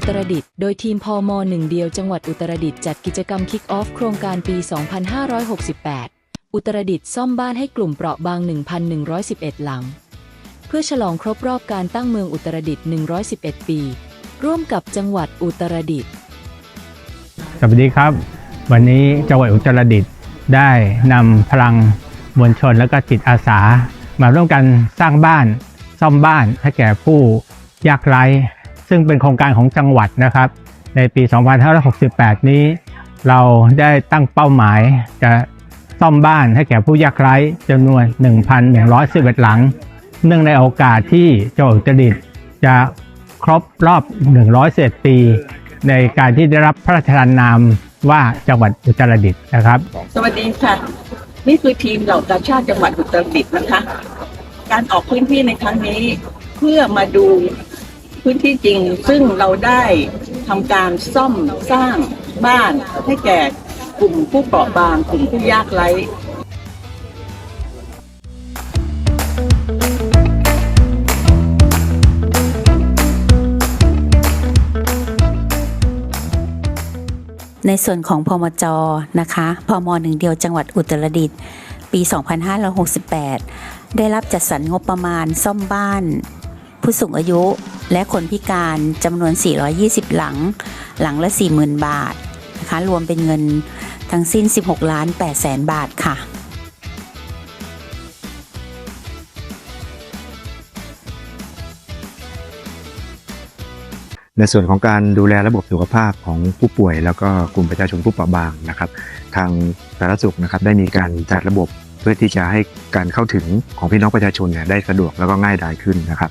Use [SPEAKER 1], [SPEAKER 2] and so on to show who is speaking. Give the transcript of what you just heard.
[SPEAKER 1] อุตรดิตถ์โดยทีมพอมหนึ่งเดียวจังหวัดอุตรดิตถ์จัดกิจกรรมคิกออฟโครงการปี 2568 อุตรดิตถ์ซ่อมบ้านให้กลุ่มเปราะบาง 1,111 หลัง เพื่อฉลองครบรอบการตั้งเมืองอุตรดิตถ์111 ปี ร่วมกับจังหวัดอุตรดิตถ์
[SPEAKER 2] สวัสดีครับ วันนี้จังหวัดอุตรดิตถ์ได้นำพลังมวลชนและก็จิตอาสา มาร่วมกันสร้างบ้านซ่อมบ้านให้แก่ผู้ยากไร้ ซึ่งเป็นโครงการของจังหวัดนะครับ ในปี 2568 นี้ เราได้ตั้งเป้าหมายจะซ่อมบ้านให้แก่ผู้ยากไร้จำนวน 1,111 หลัง เนื่องในโอกาสที่จังหวัดอุตรดิตถ์จะครบรอบ111ปี ในการที่ได้รับพระราชทานนามว่าจังหวัดอุตรดิตถ์นะครับ
[SPEAKER 3] สวัสดีค่ะ นี่คือทีมเหล่ากาชาติจังหวัดอุตรดิตถ์นะคะ การออกพื้นที่ในครั้งนี้เพื่อมาดู พื้นที่จริง ซึ่งเราได้ทำการซ่อมสร้างบ้านให้แก่กลุ่มผู้เปราะบางกลุ่มผู้ยากไร้
[SPEAKER 4] ในส่วนของพมจนะคะพมหนึ่งเดียวจังหวัดอุตรดิตถ์ปี 2568 ได้รับจัดสรรงบประมาณซ่อมบ้าน ผู้สูงอายุและคนพิการจำนวน 420 หลัง หลังละ 40,000 บาทนะคะรวมเป็นเงินทั้งสิ้น 16 ล้าน8แสนบาทค่ะ
[SPEAKER 5] ในส่วนของการดูแลระบบสุขภาพของผู้ป่วย แล้วก็กลุ่มประชาชนผู้เปราะบางนะครับ ทางสาธารณสุขนะครับได้มีการจัดระบบเพื่อที่จะให้การเข้าถึงของพี่น้องประชาชนเนี่ยได้สะดวกแล้วก็ง่ายดายขึ้นนะครับ